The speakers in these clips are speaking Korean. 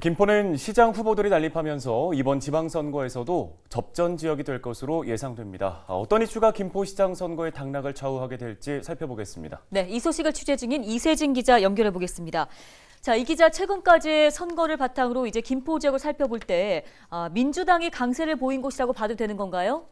김포는 시장 후보들이 난립하면서 이번 지방선거에서도 접전 지역이 될 것으로 예상됩니다. 아, 어떤 이슈가 김포시장 선거의 당락을 좌우하게 될지 살펴보겠습니다. 네, 이 소식을 취재 중인 이세진 기자 연결해 보겠습니다. 자, 이 기자 최근까지의 선거를 바탕으로 이제 김포 지역을 살펴볼 때 아, 민주당이 강세를 보인 곳이라고 봐도 되는 건가요?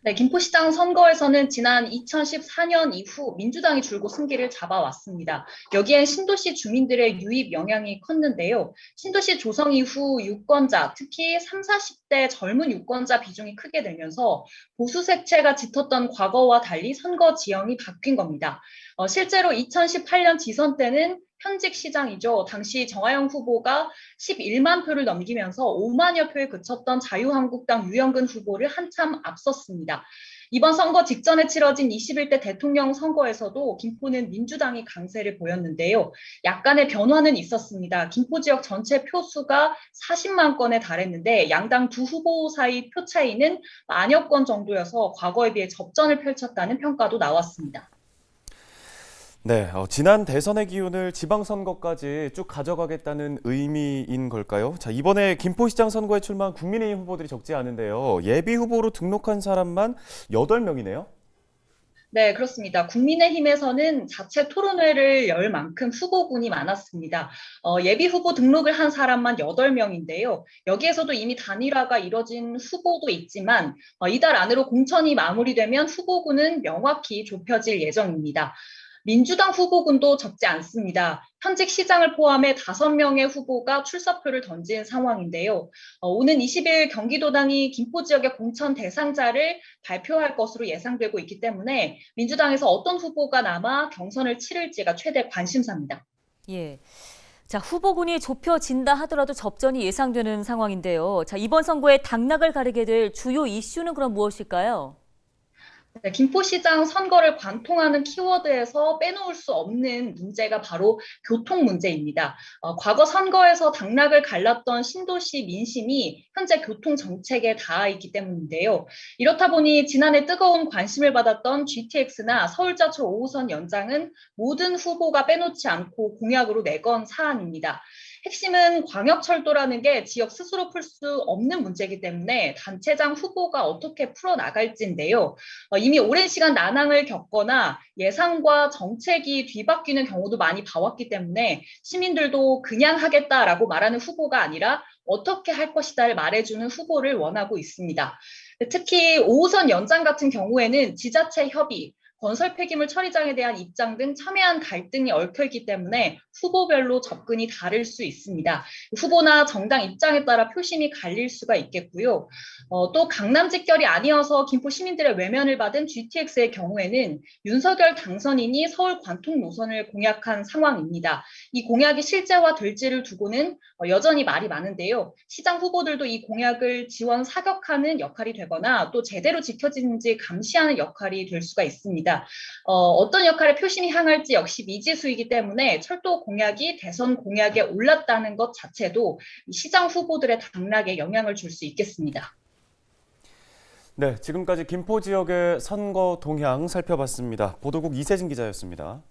네, 김포시장 선거에서는 지난 2014년 이후 민주당이 줄곧 승기를 잡아왔습니다. 여기엔 신도시 주민들의 유입 영향이 컸는데요. 신도시 조성 이후 유권자, 특히 3, 40대 젊은 유권자 비중이 크게 늘면서 보수 색채가 짙었던 과거와 달리 선거 지형이 바뀐 겁니다. 어, 실제로 2018년 지선 때는 현직 시장이죠. 당시 정하영 후보가 11만 표를 넘기면서 5만여 표에 그쳤던 자유한국당 유영근 후보를 한참 앞섰습니다. 이번 선거 직전에 치러진 21대 대통령 선거에서도 김포는 민주당이 강세를 보였는데요. 약간의 변화는 있었습니다. 김포 지역 전체 표수가 40만 건에 달했는데 양당 두 후보 사이 표 차이는 만여 건 정도여서 과거에 비해 접전을 펼쳤다는 평가도 나왔습니다. 네, 어, 지난 대선의 기운을 지방선거까지 쭉 가져가겠다는 의미인 걸까요? 자, 이번에 김포시장 선거에 출마한 국민의힘 후보들이 적지 않은데요. 예비 후보로 등록한 사람만 8명이네요. 네, 그렇습니다. 국민의힘에서는 자체 토론회를 열 만큼 후보군이 많았습니다. 어, 예비 후보 등록을 한 사람만 8명인데요. 여기에서도 이미 단일화가 이뤄진 후보도 있지만 어, 이달 안으로 공천이 마무리되면 후보군은 명확히 좁혀질 예정입니다. 민주당 후보군도 적지 않습니다. 현직 시장을 포함해 5명의 후보가 출사표를 던진 상황인데요. 어, 오는 20일 경기도당이 김포 지역의 공천 대상자를 발표할 것으로 예상되고 있기 때문에 민주당에서 어떤 후보가 남아 경선을 치를지가 최대 관심사입니다. 예. 자, 후보군이 좁혀진다 하더라도 접전이 예상되는 상황인데요. 자, 이번 선거의 당락을 가리게 될 주요 이슈는 그럼 무엇일까요? 네, 김포시장 선거를 관통하는 키워드에서 빼놓을 수 없는 문제가 바로 교통 문제입니다. 어, 과거 선거에서 당락을 갈랐던 신도시 민심이 현재 교통 정책에 닿아 있기 때문인데요. 이렇다 보니 지난해 뜨거운 관심을 받았던 GTX나 서울자철 5호선 연장은 모든 후보가 빼놓지 않고 공약으로 내건 사안입니다. 핵심은 광역철도라는 게 지역 스스로 풀 수 없는 문제이기 때문에 단체장 후보가 어떻게 풀어나갈지인데요. 어, 이미 오랜 시간 난항을 겪거나 예상과 정책이 뒤바뀌는 경우도 많이 봐왔기 때문에 시민들도 그냥 하겠다라고 말하는 후보가 아니라 어떻게 할 것이다를 말해주는 후보를 원하고 있습니다. 특히 5호선 연장 같은 경우에는 지자체 협의, 건설 폐기물 처리장에 대한 입장 등 첨예한 갈등이 얽혀 있기 때문에 후보별로 접근이 다를 수 있습니다. 후보나 정당 입장에 따라 표심이 갈릴 수가 있겠고요. 어, 또 강남 직결이 아니어서 김포 시민들의 외면을 받은 GTX의 경우에는 윤석열 당선인이 서울 관통 노선을 공약한 상황입니다. 이 공약이 실제화 될지를 두고는 어, 여전히 말이 많은데요. 시장 후보들도 이 공약을 지원 사격하는 역할이 되거나 또 제대로 지켜지는지 감시하는 역할이 될 수가 있습니다. 어, 어떤 역할에 표심이 향할지 역시 미지수이기 때문에 철도 공약이 대선 공약에 올랐다는 것 자체도 시장 후보들의 당락에 영향을 줄 수 있겠습니다. 네, 지금까지 김포 지역의 선거 동향 살펴봤습니다. 보도국 이세진 기자였습니다.